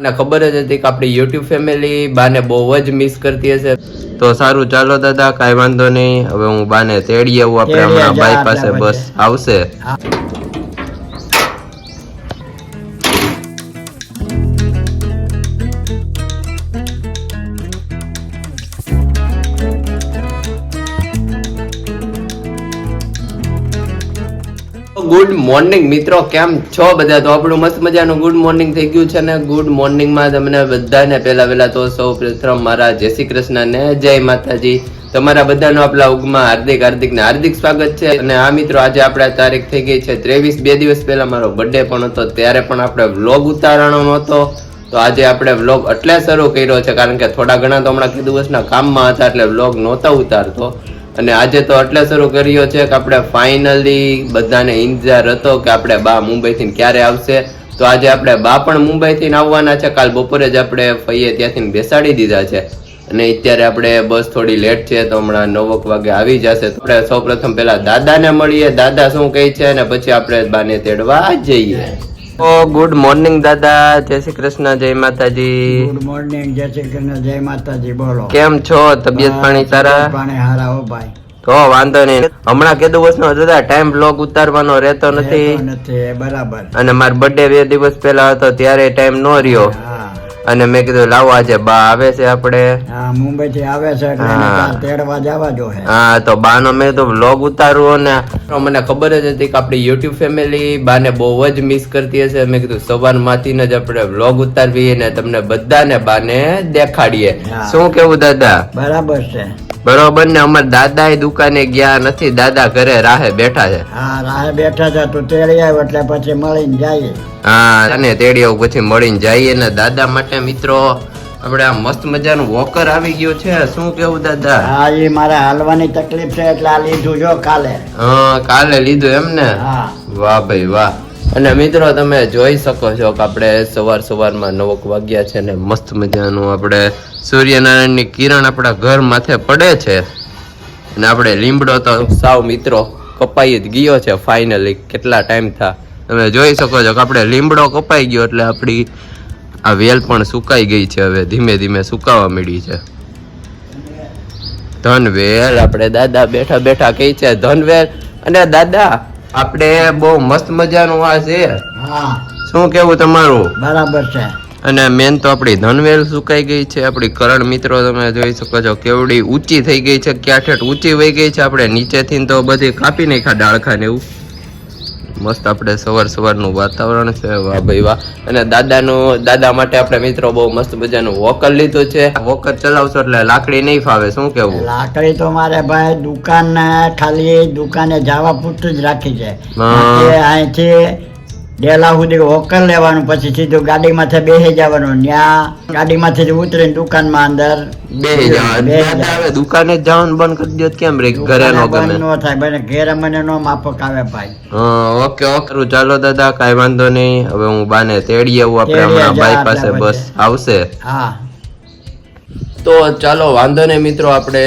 અને ખબર જ હતી કે આપણી યુટ્યુબ ફેમિલી બાને બહુ જ મિસ કરતી હશે. તો સારું ચાલો દાદા કાંઈ વાંધો નહીં. હવે હું બાને તેડી આવું. આપણે હમણાં બાઈ પાસે બસ. આવશે. ગુડ મોર્નિંગ મિત્રો, કેમ છો બધા? તો આપણું મસ્ત મજાનું ગુડ મોર્નિંગ થઈ ગયું છે ને ગુડ મોર્નિંગમાં તમને બધાને પહેલા વહેલા તો સૌ પ્રથમ મારા જય શ્રી કૃષ્ણ ને જય માતાજી. તમારા બધાનો આપણા ઉગમાં હાર્દિક હાર્દિક ને હાર્દિક સ્વાગત છે. અને આ મિત્રો, આજે આપણા તારીખ થઈ ગઈ છે ત્રેવીસ, બે દિવસ પહેલા મારો બર્થડે પણ હતો, ત્યારે પણ આપણે વ્લોગ ઉતારવાનો નહોતો તો આજે આપણે વ્લોગ એટલે શરૂ કર્યો છે, કારણ કે થોડા ઘણા તો હમણાં દિવસના કામમાં હતા એટલે વ્લોગ નહોતા ઉતારતો. અને આજે તો એટલે શરૂ કર્યો છે કે આપણે ફાઇનલી બધાને ઇંતજાર હતો કે આપણે બા મુંબઈથી ક્યારે આવશે. તો આજે આપણે બા પણ મુંબઈથી આવવાના છે. કાલ બપોરે જ આપણે ફઈએ ત્યાંથી બેસાડી દીધા છે. અને અત્યારે આપણે બસ થોડી લેટ છે તો હમણાં નવક વાગે આવી જશે. તો આપણે સૌપ્રથમ પહેલા દાદાને મળીએ. દાદા શું કહે છે? અને પછી આપણે બાને તેડવા જઈએ. ગુડ મોર્નિંગ દાદા. જય શ્રી કૃષ્ણ જય માતાજી. ગુડ મોર્નિંગ જય શ્રી કૃષ્ણ જય માતાજી બોલો. કેમ છો? તબિયત પાણી સારા? પાણી હારા હો ભાઈ. તો વાંધો નહીં. હમણાં કીધું વર્ષનો દાદા ટાઈમ બ્લોગ ઉતારવાનો રહેતો નથી. બરાબર. અને મારો બર્થડે બે દિવસ પહેલા હતો ત્યારે ટાઈમ નો રહ્યો. અને મેં કીધું લાવો આજે બા આવે છે આપણે. હા મુંબઈ થી આવે છે એટલે હા. કાલ તેડવા જવા જો હા. તો બાનો મેં તો વ્લોગ ઉતારવું અને મને ખબર જ હતી કે આપણી યુટ્યુબ ફેમિલી બાને બહુ જ મિસ કરતી હશે. મેં કીધું સવારમાંથી જ આપણે વ્લોગ ઉતારવી ને તમને બધાને બાને દેખાડીએ. શું કેવું દાદા? બરાબર છે. બરોબર ને અમાર દાદા એ દુકાને ગયા નથી દાદા ઘરે રાહે બેઠા છે. હા રાહે બેઠા છે તું તેડી આવ્યો એટલે પછી મળીને જઈએ. હા અને તેડીઓ પછી મળીને જઈએ ને દાદા માટે મિત્રો આપણે આ મસ્ત મજાનું વોકર આવી ગયું છે શું કેવું દાદા? હા એ મારે હાલવાની તકલીફ છે એટલે આ લીધું જો કાલે. હા કાલે લીધું એમ ને વાહ ભાઈ વાહ. અને મિત્રો, તમે જોઈ શકો છો કે આપણે સવાર સવારમાં નવક વાગ્યા છે ને મસ્ત મજાનું આપણે સૂર્યનારાયણની કિરણ આપણા ઘર માથે પડે છે. અને આપણે લીમડો તો સાવ મિત્રો કપાઈ જ ગયો છે ફાઇનલી કેટલા ટાઈમ થા. તમે જોઈ શકો છો કે આપણે લીમડો કપાઈ ગયો એટલે આપણી આ વેલ પણ સુકાઈ ગઈ છે હવે, ધીમે ધીમે સુકાવા માંડી છે. ધનવેલ, આપણે દાદા બેઠા બેઠા કહી છે ધનવેલ, અને દાદા આપણે બહુ મસ્ત મજાનું આ છે. હા. શું કેવું તમારું? બરાબર છે. અને મેન તો આપણી ધનવેલ સુકાઈ ગઈ છે. આપણી કરણ મિત્રો તમે જોઈ શકો છો કેવડી ઊંચી થઈ ગઈ છે. ક્યાં ઠેઠ ઊંચી વહી ગઈ છે. આપણે નીચેથી તો બધી કાપી નાખ્યા ડાળખા ને એવું. મસ્ત આપણે સવાર સવારનું વાતાવરણ છે વાહ ભાઈ વાહ. અને દાદાનું દાદા માટે આપણે મિત્રો બહુ મસ્ત મજાનું વોકર લીધું છે. વોકર ચલાવશો એટલે લાકડી નહીં ફાવે શું કેવું લાકડી તો મારે ભાઈ દુકાન ખાલી દુકાને જવા પૂરતું જ રાખી છે. અહીંથી ડેલા સુધી વોકર લેવાનું પછી સીધું ગાડીમાંથી બેસી જવાનું. ત્યાં ગાડીમાંથી જ ઉતરીને દુકાનમાં અંદર બેસી દુકાને જવાનું બંધ કરી દો કેમ રે? ઘરે નો ગમે. નો થાય ભાઈ ઘેરે મને નો માફક આવે ભાઈ. હા ઓકે ઓકે. ચાલો દાદા કઈ વાંધો નહીં. હવે હું બાને તેડી આવું આપણે હમણાં ભાઈ પાસે બસ આવશે. હા. તો ચાલો વાંધો નહીં મિત્રો આપણે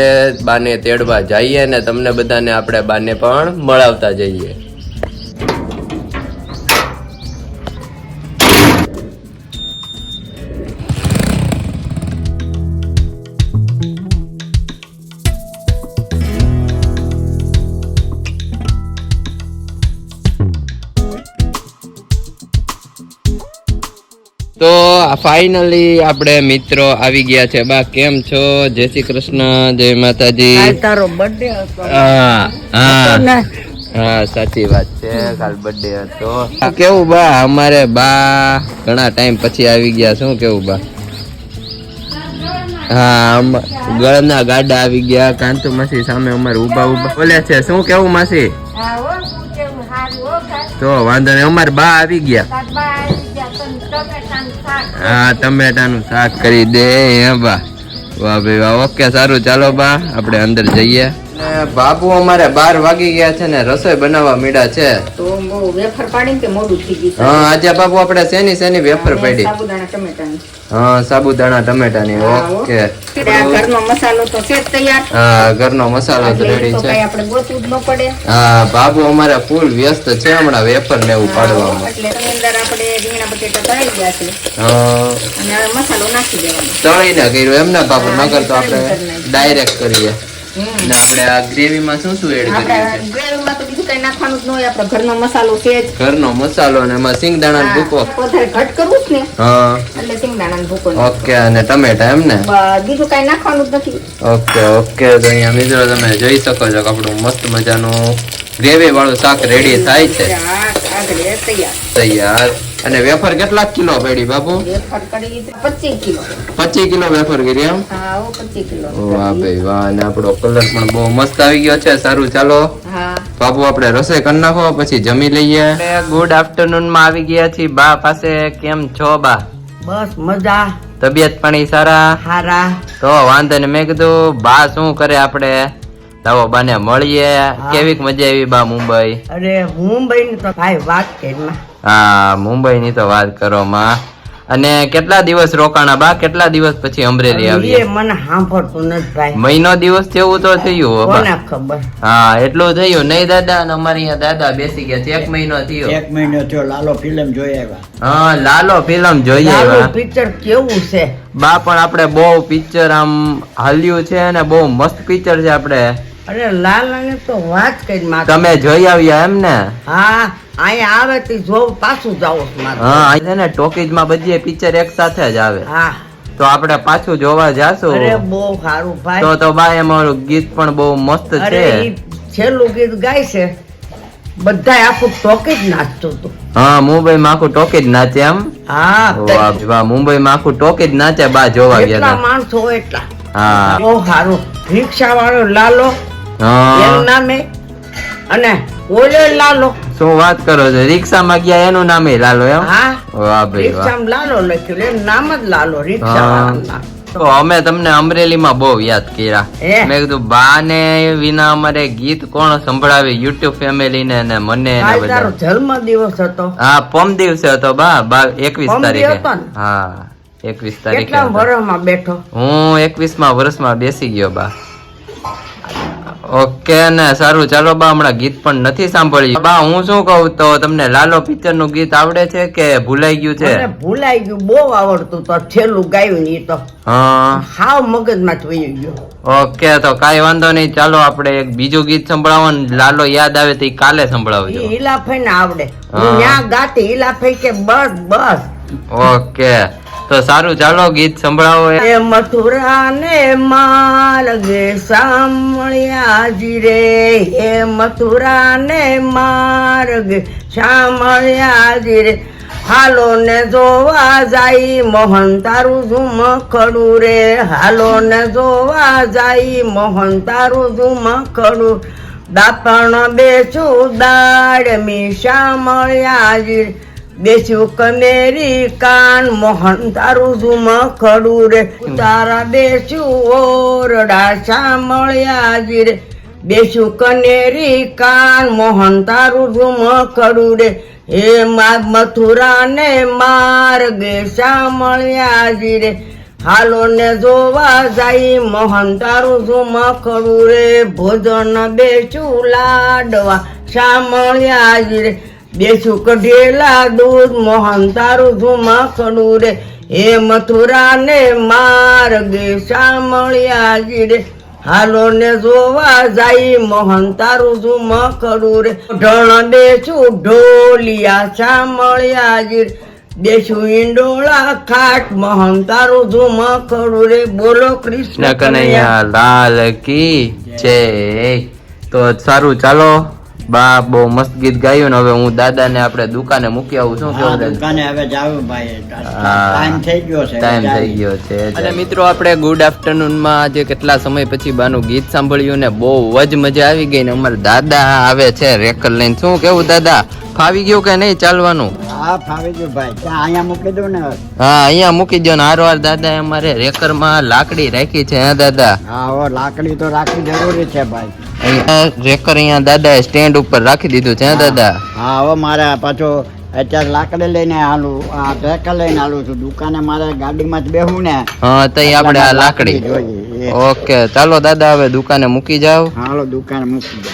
બાને તેડવા જઈએ ને તમને બધાને આપણે બાને પણ મળાવતા જઈએ. ફાઇનલી આપણે મિત્રો આવી ગયા છે. બા કેમ છો? જય શ્રી કૃષ્ણ જય માતાજી. તારો બર્થડે હતો. હા હા. હા સાચી વાત છે કાલ બર્થડે હતો. કેવું બા અમારે બા ઘણા ટાઈમ પછી આવી ગયા શું કેવું બા? હા ગળના ગાડા આવી ગયા કાંતુ માસી સામે અમારે ઊભા ઊભા બોલે છે. શું કેવું માસી? તો વાંધો નહીં અમારે બા આવી ગયા. હા ટમેટાનું શાક કરી દે, હે બા. વાહ ભાઈ, વાહ. ઓકે સારું. ચાલો બા, આપણે અંદર જઈએ. બાપુ અમારે બાર વાગી ગયા છે ને રસોઈ બનાવવા મીડા છે. તો બહુ વેફર પાડી કે મોડું થઈ ગયું હા આજે બાબુ આપણે શેની શેની વેફર પાડી? સાબુદાણા ટમેટાની. હા સાબુદાણા ટમેટાની ઓકે. ઘરનો મસાલો તો છે તૈયાર. હા ઘરનો મસાલો તો રેડી છે. આપણે ગોતવું જ ન પડે. હા બાબુ અમારે ફૂલ વ્યસ્ત છે હમણાં વેફર ને એવું પાડવામાં. એટલે અંદર આપણે રીંગણા બટેટા તળી ગયા છે. હા. અને મસાલો નાખી દેવાનો. તળીને કર્યું એમ ને બાપુ નગર તો આપણે. ડાયરેક્ટ કરીએ. ને આપણે આ ગ્રેવીમાં શું શું એડ કરીએ છે ગ્રેવીમાં તો બીજું કઈ નાખવાનું જ ન હોય આપણો ઘરનો મસાલો છે જ. ઘરનો મસાલો અને એમાં સિંગદાણા હા, ભૂકો. વધારે ઘટ કરવું જ ને. હા. એટલે સિંગદાણા ભૂકો ઓકે અને ટમેટા એમ ને? બીજું કઈ નાખવાનું જ નથી. ઓકે ઓકે તો અહીંયા મિત્રો તમે જોઈ શકો છો કે આપણું મસ્ત મજાનું ગ્રેવી વાળું શાક રેડી થાય છે. તૈયાર. અને વેફર કેટલા કિલો પડી બાપુ? પચીસ કિલો. વેફર કરી એમ? હા ઓ પચીસ કિલો. વાહ ભાઈ વાહ અને આપણો કલર પણ બહુ મસ્ત આવી ગયો છે સારું ચાલો. બાપુ આપણે રસોઈ કરી નાખો પછી જમી લઈએ. ગુડ આફ્ટરનૂનમાં આવી ગયા છીએ. બા પાસે કેમ છો બા? બસ મજા. તબિયત પાણી સારા? સારા તો વાંધો ને મેં કીધું બા શું કરે આપણે? લાવો બાને મળીએ. કેવીક મજા આવી બા મુંબઈ? અરે મુંબઈ ની તો ભાઈ વાત કેમાં હા મુંબઈ તો વાત કરો માં અને કેટલા દિવસ રોકાણા બા? કેટલા દિવસ પછી અમરેલી આવી મને સાંભળતું નથી ભાઈ. મહિનો દિવસ થયું તો થયું કોને ખબર? હા એટલું થયું. નહીં દાદા અને અમારે અહીંયા દાદા બેસી ગયા છે. એક મહિનો થયો. એક મહિનો થયો લાલો ફિલ્મ જોઈ આવ્યા. હા લાલો ફિલ્મ જોઈએ આવ્યા. પિક્ચર કેવું છે? બા પણ આપણે બહુ પિક્ચર આમ હાલ્યું છે અને બહુ મસ્ત પિક્ચર છે આપણે. અરે લાલ તો વાત કરી તમે જોઈ આવ્યા એમ ને? હા અહીંયા આવે તે જો પાછું જાવ હા અહીં ને ટોકીજમાં બધી પિક્ચર એક સાથે જ આવે. હા. તો આપણે પાછું જોવા અરે બહુ સારું ભાઈ. તો તો ભાઈ અમારું ગીત પણ બહુ મસ્ત છે. છેલ્લું ગીત ગાય છે. બધાય આખું ટોકી જ નાચતો હતું. હા મુંબઈ માં આખું ટોકીજ નાચે એમ? હા વાહ મુંબઈ માં આખું ટોકીજ નાચે બા જોવા ગયા એટલા માણસો એટલા. હા. બહુ સારું. રિક્ષા વાળો લાલો હા. નામે અને ઓલે લાલો. શું વાત કરો છો? રિક્ષામાં ગયા એનું નામે લાલો એમ? વાહ ભાઈ વાહ. લાલો લખ્યું એનું નામ જ લાલો રિક્ષા. તો અમે તમને અમરેલીમાં બહુ યાદ કર્યા. મેં કીધું બા ને વિના અમારે ગીત કોણ સંભળાવે? યુટ્યુબ ફેમિલી ને અને મને જન્મ દિવસ હતો. હા પમ દિવસે હતો બા બા એકવીસ તારીખે. હા એકવીસ તારીખે વર્ષમાં બેઠો? હું એકવીસમાં વર્ષમાં બેસી ગયો બા. ઓકે ને સારું. ચાલો બા હમણાં ગીત પણ નથી સાંભળ્યું. બા હું શું કહું? તો તમને લાલો પિક્ચરનું ગીત આવડે છે કે ભૂલાઈ ગયું છે? ભૂલાઈ ગયું બહુ આવડતું તો છેલ્લું ગાયું એ તો. હા. હાવ મગજમાં વહી ગયું. ઓકે તો કાઈ વાંધો નહીં. ચાલો આપણે એક બીજું ગીત સંભળાવવાનું લાલો યાદ આવે તો ઈ કાલે સંભળાવજો. ઈ ને આવડે. હા. ત્યાં ગાતી ઈલાફઈ કે બસ બસ. ઓકે. તો સારું, ચાલો ગીત સંભળાવો એ. મથુરા ને માર્ગે સાંભળ્યા જી રે. હે મથુરા ને માર્ગે સાંભળ્યા જી રે. હાલો ને જોવા જાય મોહન તારું ઝુમ ખડું રે. હાલો ને જોવા જાય મોહન તારું ઝુમ ખડું. દાપણ બેચું દાડ મી સાંભળ્યા જી રે. બેસ્યું કનેરી કાન, મોહન તારું ઝુમ ખડું રે. તારા બેસ્યું ઓરડા સાંભળ્યા જી રે. બેસ્યું કનેરી કાન, મોહન તારું ઝુમ ખડું રે. હે મા મથુરા ને માર્ગે સાંભળ્યા જી રે. હાલો ને જોવા જાય, મોહન તારું ઝુમ ખડું રે. ભોજન બેસ્યું લાડવા સાંભળ્યા જી રે. બેસું સુકઢેલા દૂધ મોહન તારું ઝુમા માખણું રે. હે મથુરા ને માર્ગે સાંભળ્યા ગીરે? હાલો ને જોવા જાય મોહન તારું ઝુમા ખડું રે. ઢણ બેસું ઢોલિયા સાંભળ્યા જી રે બેસું ઈંડોળા ખાટ મોહન તારું ઝુમા ખડું રે. બોલો કૃષ્ણ કનૈયા. લાલ કી જય. તો સારું ચાલો. બા બહુ મસ્ત ગીત ગાયું ને હવે હું દાદા ને આપણે દુકાને મૂકી આવું છું કેવું દુકાને હવે જાવ ભાઈ. ટાઈમ થઈ ગયો છે ટાઈમ થઈ ગયો છે અને મિત્રો આપણે ગુડ આફ્ટરનૂનમાં આજે કેટલા સમય પછી બાનું ગીત સાંભળ્યું ને બહુ જ મજા આવી ગઈ ને અમારા દાદા આવે છે રેકલ લઈને. શું કેવું દાદા? ફાવી ગયું કે નહીં ચાલવાનું? હા ફાવી ગયું ભાઈ. અહીંયા મૂકી દો ને હા અહીંયા મૂકી દો ને. હારવાર દાદા અમારે રેકરમાં લાકડી રાખી છે હા દાદા? હા લાકડી તો રાખવી જરૂરી છે ભાઈ. રેકર અહીંયા દાદાએ સ્ટેન્ડ ઉપર રાખી દીધું છે દાદા? હા હવે મારે પાછો અત્યારે લાકડી લઈને હાલું આ ટ્રેકર લઈને હાલું છું. દુકાને મારે ગાડીમાં જ બેહું ને. હા તો આપણે આ લાકડી. જોઈએ ઓકે ચાલો દાદા હવે દુકાને મૂકી જાવ હાલો દુકાને મૂકી દો